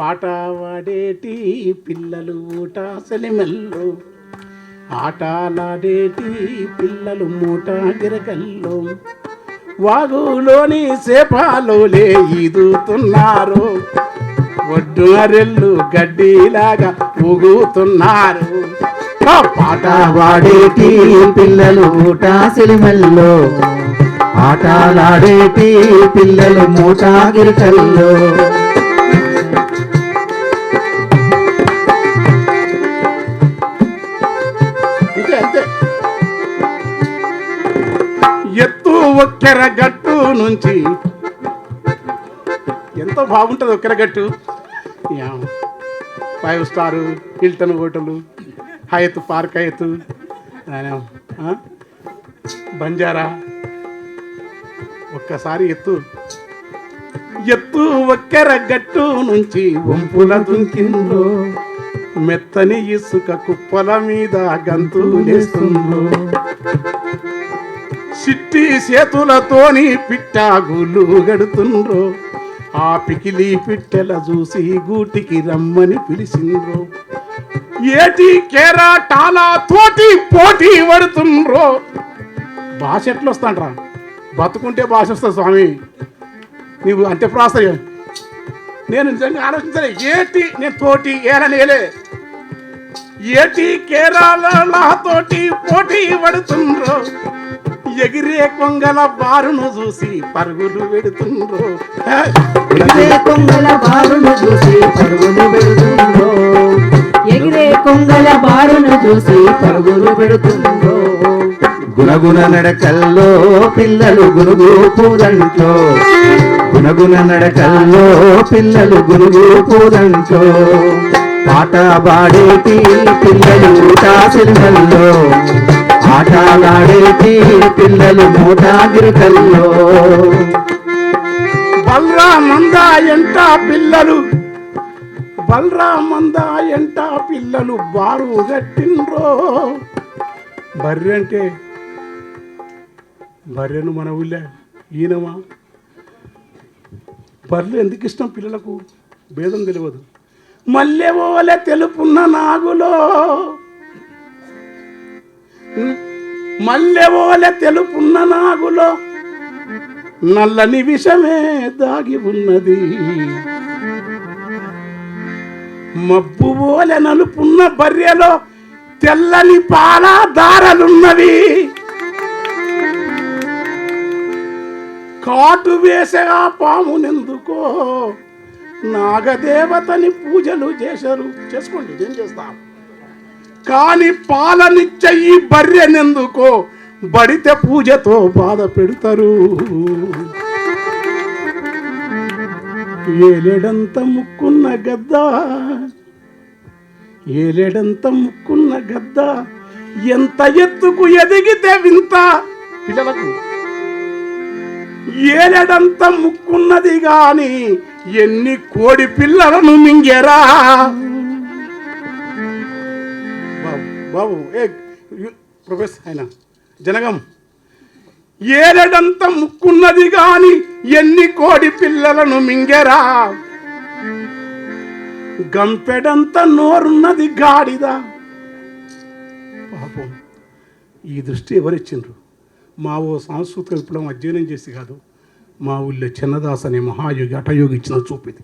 పాట వాడేటి పిల్లలు ఊట సెలిమెల్లో. ఆటలాడేటి పిల్లలు మూట గిరకల్లో వాగులోని సేపాలోలే ఈదుతున్నారు. ఒడ్డు అరెళ్ళు గడ్డిలాగా ఊగుతున్నారు. పాట వాడేటి పిల్లలు ఊట సిలిమల్లో. ఆటలాడేటి పిల్లలు మూట గిరికల్లో ఒక్కెర గట్టు నుంచి. ఎంతో బాగుంటుంది ఒక్కెర గట్టు. Five star Hilton hotel Hyatt park Hyatt Banjara. ఒక్కసారి ఎత్తు. ఎత్తు ఒక్కెర గట్టు నుంచి వంపుల దుంకిందో మెత్తని ఇసుక కుప్పల మీద గంతులేస్తుందో. చిట్టి చేతులతోని పిట్టాగులు గడుతుండ్రో. ఆ పికిలి పిట్టెల చూసి గూటికి రమ్మని పిలిచిండ్రో. ఏటి కేరాటాల తోటి పోటీ పడుతుండ్రో. భాష ఎట్లా వస్తాండ్రా బతుకుంటే భాష వస్తుంది స్వామి. నీవు అంత్యప్రాస నేను నిజంగా ఆలోచించలే. ఏటి నేను తోటి ఏలనేలే ఏటి కేరళ తోటి పోటీ పడుతుండ్రో. ఎగిరే కొంగల బారును చూసి పరుగులు పెడుతుండ్రో. ఎగిరే కొంగల బారును చూసి పరుగులు పెడుతుందో ఎగిరే కొంగల బారును చూసి పరుగులు పెడుతుందో గుణగుణ నడకల్లో పిల్లలు గురుగు పూదంట్లో గుణగుణ నడకల్లో పిల్లలు గురుగు పూదంట్లో పాట పాడేటి పిల్లలు తాసిల్లో ఆటలాడేటి పిల్లలు మూటాగిరికల్లో? బల్రా మందా ఎంట పిల్లలు బల్రా మందా ఎంట పిల్లలు బారు గట్టిండ్రో? బర్రె అంటే బర్రెను మన ఊళ్ళే ఈయనమా? బర్రెలు ఎందుకు ఇష్టం పిల్లలకు? భేదం తెలియదు. మల్లెవోలే ఓలే తెలుపున్న నాగులో మల్లె తెలుపున్న నాగులో నల్లని విషమే దాగి ఉన్నది. మబ్బు ఓలె నలుపున్న బర్రెలో తెల్లని పాల దారలున్నవి కాటు వేసగా పామునెందుకో నాగదేవతని పూజలు చేశారు. చేసుకోండి ఏం చేస్తాం. కాని పాలనిచ్చే ఈ బర్రెనెందుకో? బడితే పూజతో బాధ పెడతారు. ఏలేడంత ముక్కున్న గద్ద ఏలేడంత ముక్కున్న గద్ద ఎంత ఎత్తుకు ఎదిగితే వింత? పిల్లలకు ఏలేడంత ముక్కున్నది గాని ఎన్ని కోడి పిల్లలను మింగెరా? బాబు ఏ ప్రొఫెసర్ ఆయన జనగం. ఏలడంత ముక్కున్నది గాని ఎన్ని కోడి పిల్లలను మింగెరా? గంపెడంత నోరున్నది గాడిద? పాపం ఈ దృష్టి ఎవరిచ్చిండ్రు? మా ఓ సాంస్కృతిక విప్లవం అధ్యయనం చేసి కాదు మా ఊళ్ళో చిన్నదాస్ అనే మహాయోగి అటయోగి ఇచ్చిన చూపిది.